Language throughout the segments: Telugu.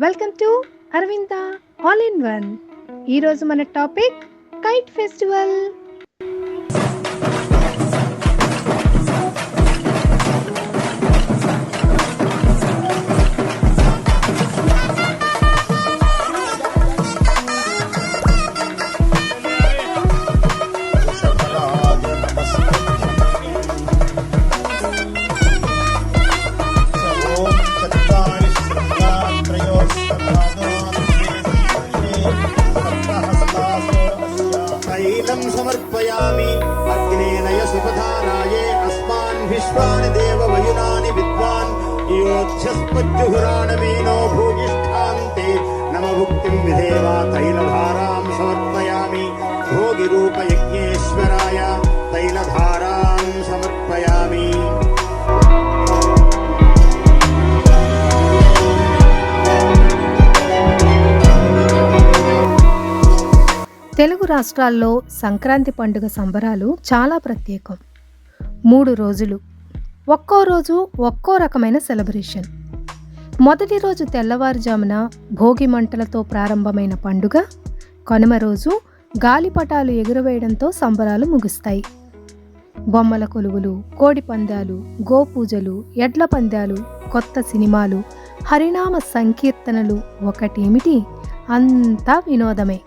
Welcome to Aravinda all in one ఈరోజు మన టాపిక్ కైట్ ఫెస్టివల్ योध्यस्पत्युहुराणमेनो भूयिष्ठान्ते नम भुक्तिं विधेवा तैलधारां समर्पयामि भोगिरूपयज्ञेश्वराय तैलधारां समर्पयामि తెలుగు రాష్ట్రాల్లో సంక్రాంతి పండుగ సంబరాలు చాలా ప్రత్యేకం మూడు రోజులు ఒక్కో రోజు ఒక్కో రకమైన సెలబ్రేషన్. మొదటి రోజు తెల్లవారుజామున భోగి మంటలతో ప్రారంభమైన పండుగ కనుమ రోజు గాలిపటాలు ఎగురవేయడంతో సంబరాలు ముగుస్తాయి. బొమ్మల కొలువులు కోడి పందాలు గోపూజలు ఎడ్ల పందాలు కొత్త సినిమాలు హరినామ సంకీర్తనలు ఒకటేమిటి? అంతా వినోదమే.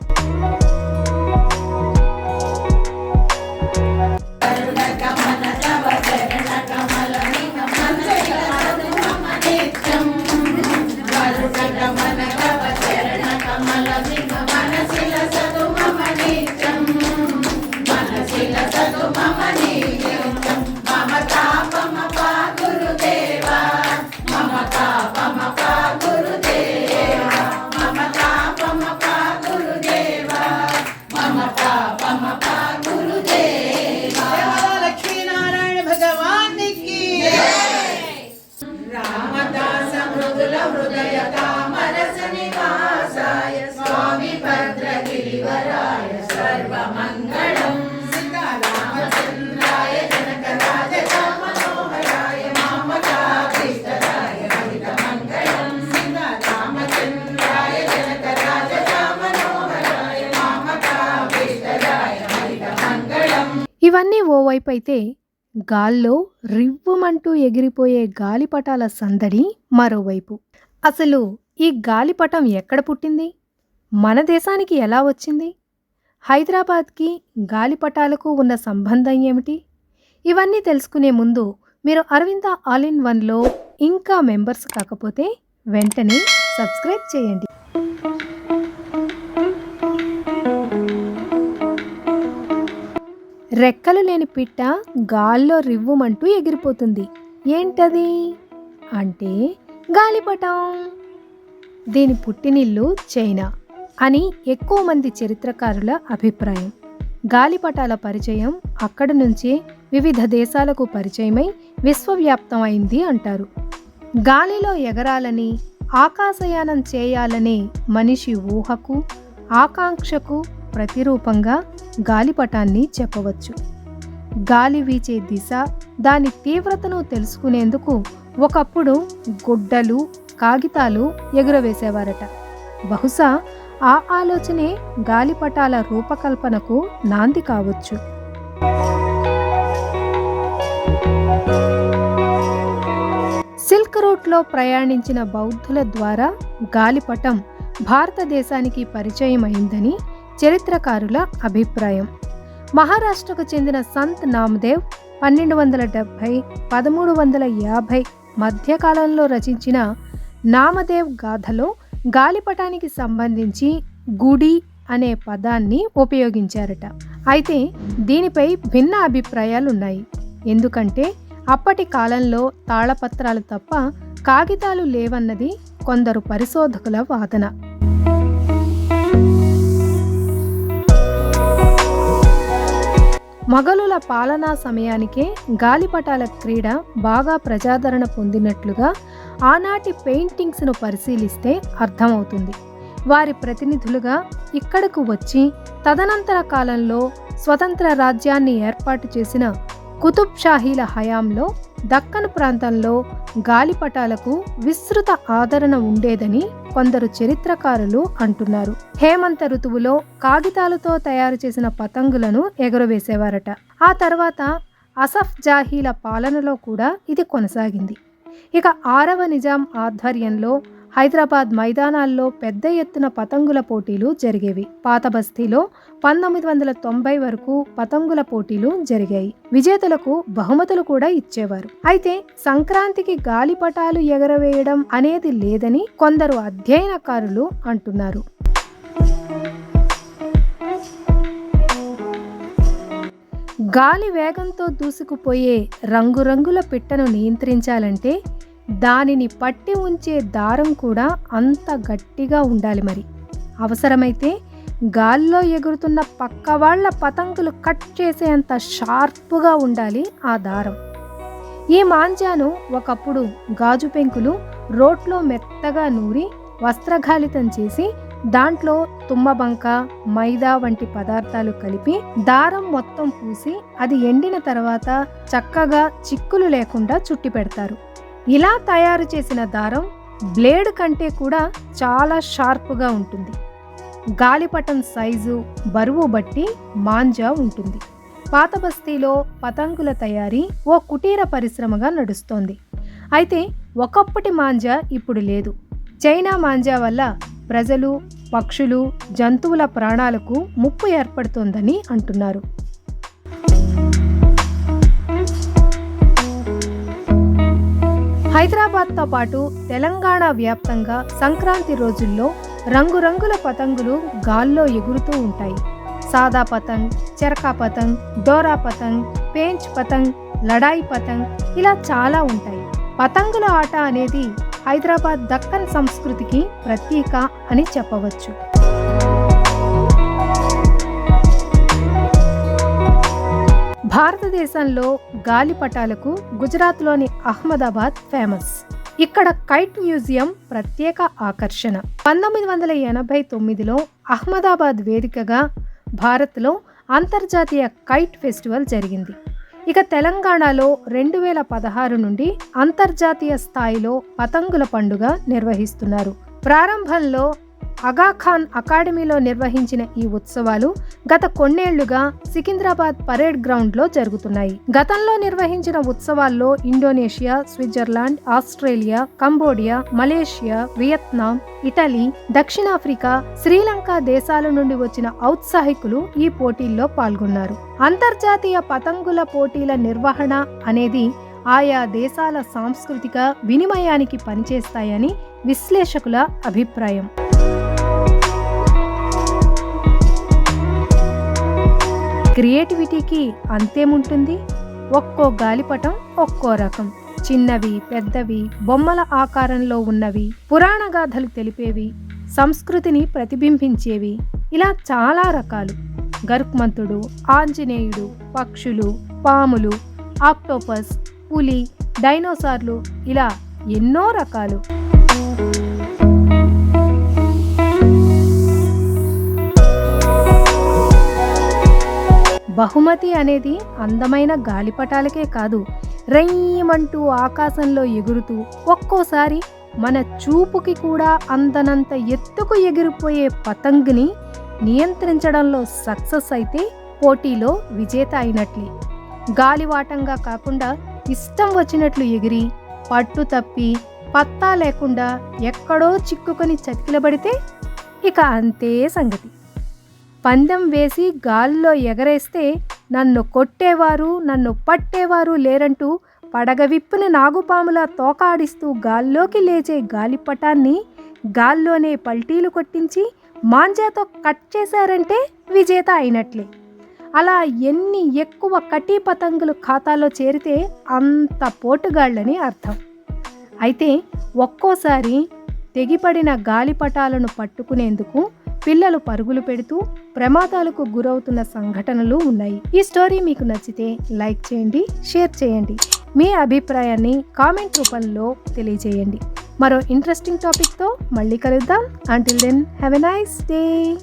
ఓవైపు అయితే గాల్లో రివ్వుమంటూ ఎగిరిపోయే గాలిపటాల సందడి మరోవైపు. అసలు ఈ గాలిపటం ఎక్కడ పుట్టింది? మన దేశానికి ఎలా వచ్చింది? హైదరాబాద్కి గాలిపటాలకు ఉన్న సంబంధం ఏమిటి? ఇవన్నీ తెలుసుకునే ముందు మీరు అరవింద ఆల్ ఇన్ వన్లో ఇంకా మెంబర్స్ కాకపోతే వెంటనే సబ్స్క్రైబ్ చేయండి. రెక్కలు లేని పిట్ట గాల్లో రివ్వుమంటూ ఎగిరిపోతుంది. ఏంటది? అంటే గాలిపటం. దీని పుట్టినిల్లు చైనా అని ఎక్కువ మంది చరిత్రకారుల అభిప్రాయం. గాలిపటాల పరిచయం అక్కడి నుంచే వివిధ దేశాలకు పరిచయమై విశ్వవ్యాప్తం అయింది అంటారు. గాలిలో ఎగరాలని ఆకాశయానం చేయాలనే మనిషి ఊహకు ఆకాంక్షకు ప్రతిరూపంగా గాలిపటాన్ని చెప్పవచ్చు. గాలి వీచే దిశ దాని తీవ్రతను తెలుసుకునేందుకు ఒకప్పుడు గుడ్డలు కాగితాలు ఎగురవేసేవారట. బహుశా ఆ ఆలోచనే గాలిపటాల రూపకల్పనకు నాంది కావచ్చు. సిల్క్ రూట్లో ప్రయాణించిన బౌద్ధుల ద్వారా గాలిపటం భారతదేశానికి పరిచయం అయిందని చరిత్రకారుల అభిప్రాయం. మహారాష్ట్రకు చెందిన సంత్ నామదేవ్ పన్నెండు వందల డెబ్భై పదమూడు వందల యాభై మధ్యకాలంలో రచించిన నామదేవ్ గాథలో గాలిపటానికి సంబంధించి గుడి అనే పదాన్ని ఉపయోగించారట. అయితే దీనిపై భిన్న అభిప్రాయాలున్నాయి. ఎందుకంటే అప్పటి కాలంలో తాళపత్రాలు తప్ప కాగితాలు లేవన్నది కొందరు పరిశోధకుల వాదన. మొఘలుల పాలనా సమయానికే గాలిపటాల క్రీడ బాగా ప్రజాదరణ పొందినట్లుగా ఆనాటి పెయింటింగ్స్ను పరిశీలిస్తే అర్థమవుతుంది. వారి ప్రతినిధులుగా ఇక్కడకు వచ్చి తదనంతర కాలంలో స్వతంత్ర రాజ్యాన్ని ఏర్పాటు చేసిన కుతుబ్ షాహీల హయాంలో దక్కన్ ప్రాంతంలో గాలిపటాలకు విస్తృత ఆదరణ ఉండేదని కొందరు చరిత్రకారులు అంటున్నారు. హేమంత ఋతువులో కాగితాలతో తయారు చేసిన పతంగులను ఎగురవేసేవారట. ఆ తర్వాత అసఫ్ జాహీల పాలనలో కూడా ఇది కొనసాగింది. ఇక ఆరవ నిజాం ఆధ్వర్యంలో హైదరాబాద్ మైదానాల్లో పెద్ద ఎత్తున పతంగుల పోటీలు జరిగేవి. పాత బస్తీలో పంతొమ్మిది వందల తొంభై వరకు పతంగుల పోటీలు జరిగాయి. విజేతలకు బహుమతులు కూడా ఇచ్చేవారు. అయితే సంక్రాంతికి గాలిపటాలు ఎగరవేయడం అనేది లేదని కొందరు అధ్యయనకారులు అంటున్నారు. గాలి వేగంతో దూసుకుపోయే రంగురంగుల పిట్టను నియంత్రించాలంటే దానిని పట్టి ఉంచే దారం కూడా అంత గట్టిగా ఉండాలి మరి. అవసరమైతే గాల్లో ఎగురుతున్న పక్క వాళ్ళ పతంగులు కట్ చేసేంత షార్ప్గా ఉండాలి ఆ దారం. ఈ మాంజాను ఒకప్పుడు గాజు పెంకులు రోట్లో మెత్తగా నూరి వస్త్రఘాలితం చేసి దాంట్లో తుమ్మబంక మైదా వంటి పదార్థాలు కలిపి దారం మొత్తం పూసి అది ఎండిన తర్వాత చక్కగా చిక్కులు లేకుండా చుట్టి పెడతారు. ఇలా తయారు చేసిన దారం బ్లేడ్ కంటే కూడా చాలా షార్ప్గా ఉంటుంది. గాలిపటం సైజు బరువు బట్టి మాంజా ఉంటుంది. పాత బస్తీలో పతంగుల తయారీ ఓ కుటీర పరిశ్రమగా నడుస్తోంది. అయితే ఒకప్పటి మాంజా ఇప్పుడు లేదు. చైనా మాంజా వల్ల ప్రజలు పక్షులు జంతువుల ప్రాణాలకు ముప్పు ఏర్పడుతోందని అంటున్నారు. హైదరాబాద్తో పాటు తెలంగాణ వ్యాప్తంగా సంక్రాంతి రోజుల్లో రంగురంగుల పతంగులు గాల్లో ఎగురుతూ ఉంటాయి. సాదా పతంగ్ చెరకా పతంగ్ డోరా పతంగ్ పేంచ్ పతంగ్ లడాయి పతంగ్ ఇలా చాలా ఉంటాయి. పతంగుల ఆట అనేది హైదరాబాద్ దక్కన్ సంస్కృతికి ప్రత్యేక అని చెప్పవచ్చు. భారతదేశంలో గాలిపటాలకు గుజరాత్లోని అహ్మదాబాద్ ఫేమస్. ఇక్కడ కైట్ మ్యూజియం ప్రత్యేక ఆకర్షణ. పంతొమ్మిది వందల ఎనభై తొమ్మిదిలో అహ్మదాబాద్ వేదికగా భారత్లో అంతర్జాతీయ కైట్ ఫెస్టివల్ జరిగింది. ఇక తెలంగాణలో రెండు వేల పదహారు నుండి అంతర్జాతీయ స్థాయిలో పతంగుల పండుగ నిర్వహిస్తున్నారు. ప్రారంభంలో అగాఖాన్ అకాడమీలో నిర్వహించిన ఈ ఉత్సవాలు గత కొన్నేళ్ళుగా సికింద్రాబాద్ పరేడ్ గ్రౌండ్లో జరుగుతున్నాయి. గతంలో నిర్వహించిన ఉత్సవాల్లో Indonesia Switzerland Australia Cambodia Malaysia Vietnam Italy దక్షిణాఫ్రికా శ్రీలంక దేశాల నుండి వచ్చిన ఔత్సాహికులు ఈ పోటీల్లో పాల్గొన్నారు. అంతర్జాతీయ పతంగుల పోటీల నిర్వహణ అనేది ఆయా దేశాల సాంస్కృతిక వినిమయానికి పనిచేస్తాయని విశ్లేషకుల అభిప్రాయం. క్రియేటివిటీకి అంతేముంటుంది? ఒక్కో గాలిపటం ఒక్కో రకం. చిన్నవి పెద్దవి బొమ్మల ఆకారంలో ఉన్నవి పురాణ గాథలు తెలిపేవి సంస్కృతిని ప్రతిబింబించేవి. ఇలా చాలా రకాలు. గరుక్మంతుడు ఆంజనేయుడు పక్షులు పాములు ఆక్టోపస్ పులి డైనోసార్లు ఇలా ఎన్నో రకాలు. బహుమతి అనేది అందమైన గాలిపటాలకే కాదు రయ్యమంటూ ఆకాశంలో ఎగురుతూ ఒక్కోసారి మన చూపుకి కూడా అందనంత ఎత్తుకు ఎగిరిపోయే పతంగ్ని నియంత్రించడంలో సక్సెస్ అయితే పోటీలో విజేత అయినట్లే. గాలివాటంగా కాకుండా ఇష్టం వచ్చినట్లు ఎగిరి పట్టు తప్పి పత్తా లేకుండా ఎక్కడో చిక్కుకొని చతికిలబడితే ఇక అంతే సంగతి. పందెం వేసి గాల్లో ఎగరేస్తే నన్ను కొట్టేవారు నన్ను పట్టేవారు లేరంటూ పడగ విప్పిన నాగుపాముల తోకాడిస్తూ గాల్లోకి లేచే గాలిపటాన్ని గాల్లోనే పల్టీలు కొట్టించి మాంజాతో కట్ చేశారంటే విజేత అయినట్లే. అలా ఎన్ని ఎక్కువ కటీ పతంగులు ఖాతాలో చేరితే అంత పోటుగాళ్ళని అర్థం. అయితే ఒక్కోసారి తెగిపడిన గాలిపటాలను పట్టుకునేందుకు పిల్లలు పరుగులు పెడుతూ ప్రమాదాలకు గురవుతున్న సంఘటనలు ఉన్నాయి. ఈ స్టోరీ మీకు నచ్చితే లైక్ చేయండి షేర్ చేయండి. మీ అభిప్రాయాన్ని కామెంట్ రూపంలో తెలియజేయండి. మరో ఇంట్రెస్టింగ్ టాపిక్తో మళ్ళీ కలుద్దాం. Until then have a nice day